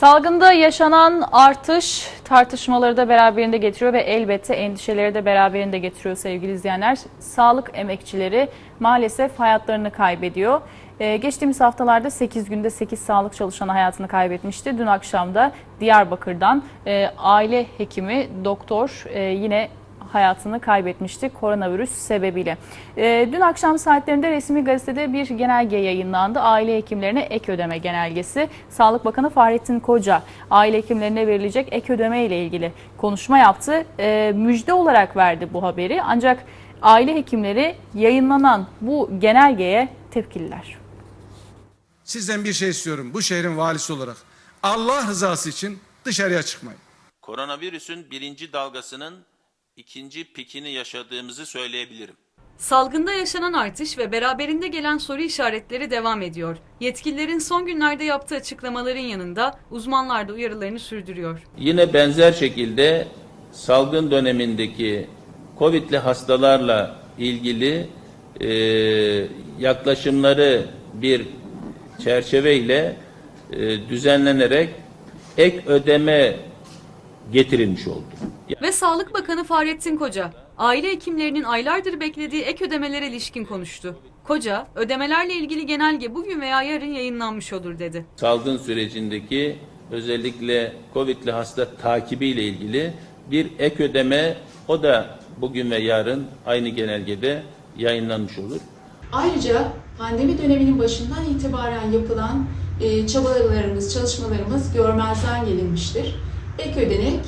Salgında yaşanan artış tartışmaları da beraberinde getiriyor ve elbette endişeleri de beraberinde getiriyor sevgili izleyenler. Sağlık emekçileri maalesef hayatlarını kaybediyor. Ee, geçtiğimiz haftalarda 8 günde 8 sağlık çalışanı hayatını kaybetmişti. Dün akşam da Diyarbakır'dan e, aile hekimi doktor e, yine hayatını kaybetmişti koronavirüs sebebiyle. Ee, dün akşam saatlerinde resmi gazetede bir genelge yayınlandı. Aile hekimlerine ek ödeme genelgesi. Sağlık Bakanı Fahrettin Koca aile hekimlerine verilecek ek ödeme ile ilgili konuşma yaptı. Ee, müjde olarak verdi bu haberi. Ancak aile hekimleri yayınlanan bu genelgeye tepkililer. Sizden bir şey istiyorum bu şehrin valisi olarak. Allah rızası için dışarıya çıkmayın. Koronavirüsün birinci dalgasının ikinci pikini yaşadığımızı söyleyebilirim. Salgında yaşanan artış ve beraberinde gelen soru işaretleri devam ediyor. Yetkililerin son günlerde yaptığı açıklamaların yanında uzmanlar da uyarılarını sürdürüyor. Yine benzer şekilde salgın dönemindeki COVID'li hastalarla ilgili e, yaklaşımları bir çerçeveyle e, düzenlenerek ek ödeme getirilmiş oldu. Ve Sağlık Bakanı Fahrettin Koca, aile hekimlerinin aylardır beklediği ek ödemelere ilişkin konuştu. Koca, ödemelerle ilgili genelge bugün veya yarın yayınlanmış olur dedi. salgın sürecindeki özellikle COVID'li hasta takibiyle ilgili bir ek ödeme o da bugün ve yarın aynı genelgede yayınlanmış olur. Ayrıca pandemi döneminin başından itibaren yapılan e, çabalarımız, çalışmalarımız görmezden gelinmiştir. Ek ödenek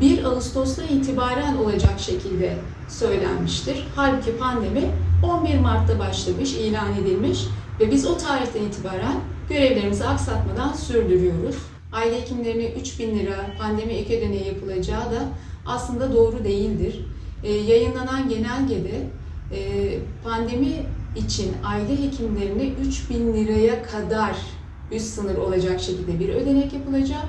1 Ağustos'ta itibaren olacak şekilde söylenmiştir. Halbuki pandemi 11 Mart'ta başlamış, ilan edilmiş ve biz o tarihten itibaren görevlerimizi aksatmadan sürdürüyoruz. Aile hekimlerine 3000 lira pandemi ek ödeneği yapılacağı da aslında doğru değildir. E, yayınlanan genelgede e, pandemi için aile hekimlerine 3000 liraya kadar üst sınır olacak şekilde bir ödenek yapılacak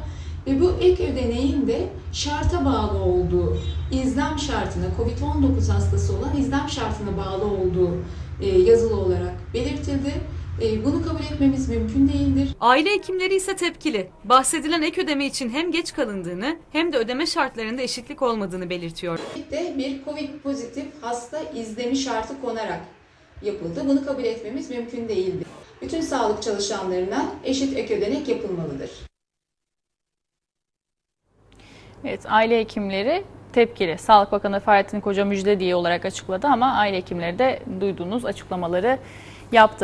ve bu ek ödeneğin de şarta bağlı olduğu, izlem şartına, COVID-19 hastası olan izlem şartına bağlı olduğu e, yazılı olarak belirtildi. E, bunu kabul etmemiz mümkün değildir. Aile hekimleri ise tepkili. Bahsedilen ek ödeme için hem geç kalındığını hem de ödeme şartlarında eşitlik olmadığını belirtiyor. de bir COVID pozitif hasta izlemi şartı konarak yapıldı. Bunu kabul etmemiz mümkün değildir. Bütün sağlık çalışanlarına eşit ek ödenek yapılmalıdır. Evet aile hekimleri tepkili. Sağlık Bakanı Fahrettin Koca müjde diye olarak açıkladı ama aile hekimleri de duyduğunuz açıklamaları yaptı.